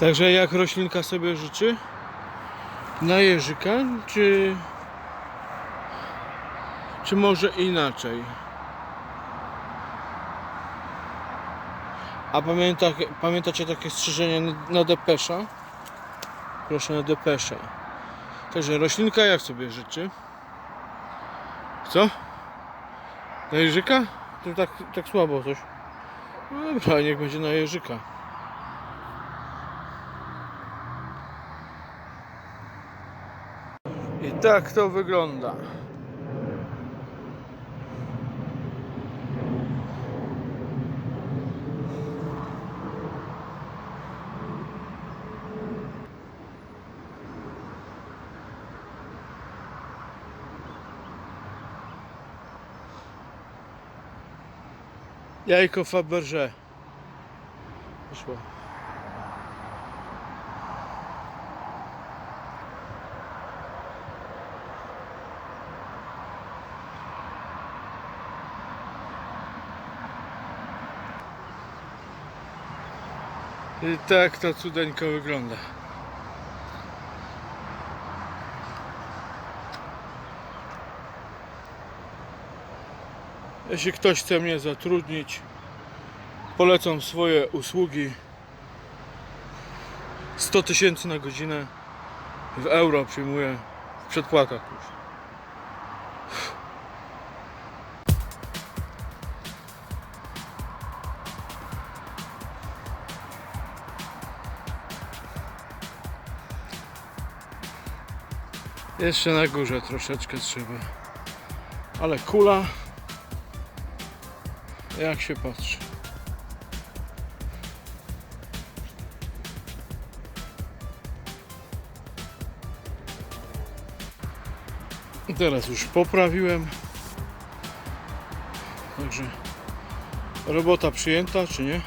Także jak roślinka sobie życzy? Na jeżyka, czy... Czy może inaczej? A pamięta, pamiętacie takie strzeżenie na, na depesza? Proszę na depesza. Także roślinka jak sobie życzy? Co? Na jeżyka? To tak, tak słabo coś. No dobra, niech będzie na jeżyka. Tak to wygląda. Jajko Faberże. Wyszło. I tak to cudeńko wygląda. Jeśli ktoś chce mnie zatrudnić, polecam swoje usługi. 100 tysięcy na godzinę w euro przyjmuję w przedpłatach już. Jeszcze na górze troszeczkę trzeba. Ale kula jak się patrzy. Teraz już poprawiłem. Także robota przyjęta, czy nie?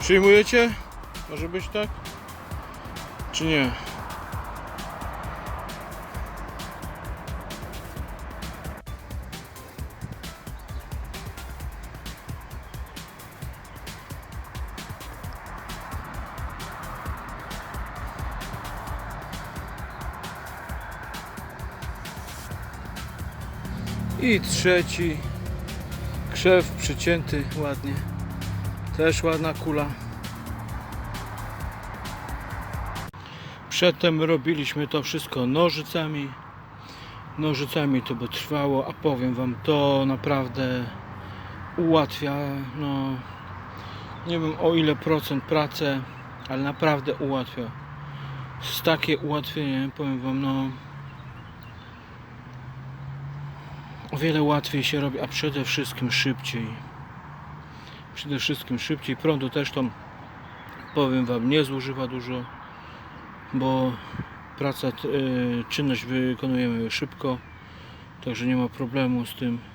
Przyjmujecie? Może być tak? Czy nie? I trzeci krzew przycięty ładnie. Też ładna kula. Przedtem robiliśmy to wszystko nożycami. Nożycami to by trwało, a powiem wam, to naprawdę ułatwia, no nie wiem o ile procent pracę, ale naprawdę ułatwia. Z takie ułatwienie, powiem wam, no o wiele łatwiej się robi, a przede wszystkim szybciej. Przede wszystkim szybciej. Prądu też to powiem Wam nie zużywa dużo, bo praca, y, czynność wykonujemy szybko, także nie ma problemu z tym.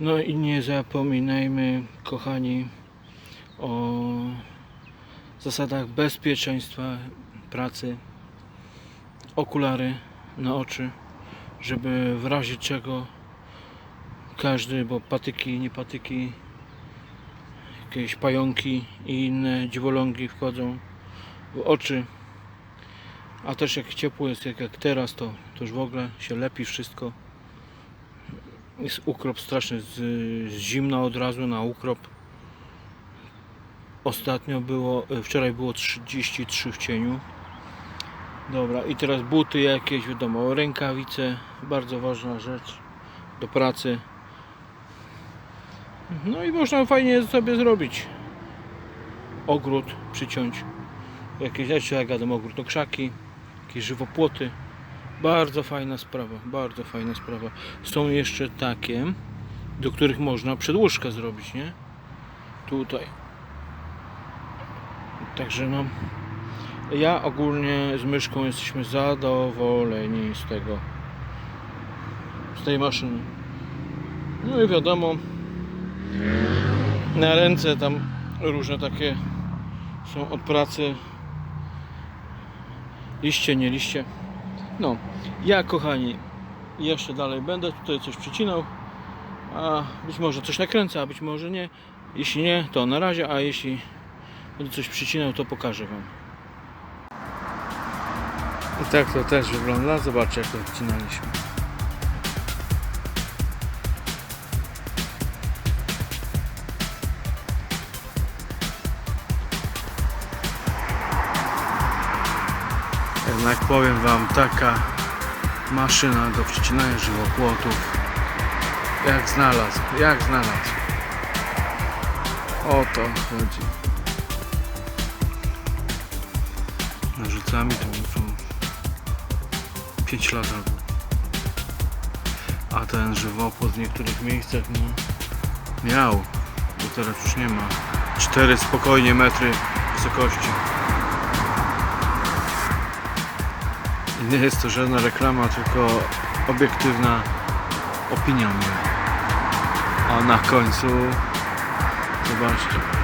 No i nie zapominajmy, kochani, o zasadach bezpieczeństwa pracy. Okulary na oczy, żeby w razie czego każdy, bo patyki, nie patyki, jakieś pająki i inne dziwolągi wchodzą w oczy. A też jak ciepło jest, jak, jak teraz, to, to już w ogóle się lepi wszystko. Jest ukrop straszny, z, z zimna od razu na ukrop. Ostatnio było, e, wczoraj było 33 w cieniu. Dobra, i teraz buty jakieś, wiadomo, rękawice, bardzo ważna rzecz do pracy. No i można fajnie sobie zrobić ogród, przyciąć jakieś rzeczy, jak gadam, ogród, to krzaki, jakieś żywopłoty. Bardzo fajna sprawa, bardzo fajna sprawa. Są jeszcze takie, do których można przedłużkę zrobić, nie? Tutaj. Także no, ja ogólnie z myszką jesteśmy zadowoleni z tego, z tej maszyny. No i wiadomo, na ręce tam różne takie są od pracy. Liście, nie liście. No, ja kochani, jeszcze dalej będę tutaj coś przycinał. A być może coś nakręcę, a być może nie. Jeśli nie, to na razie, a jeśli będę coś przycinał, to pokażę Wam. I tak to też wygląda. Zobaczcie, jak to odcinaliśmy. Jednak powiem Wam, taka maszyna do przycinania żywopłotów jak znalazł, jak znalazł. O to chodzi. Nożycami to są 5 lat albo. A ten żywopłot w niektórych miejscach no, miał, bo teraz już nie ma. 4 spokojnie metry wysokości. Nie jest to żadna reklama, tylko obiektywna opinia mnie. A na końcu zobaczcie.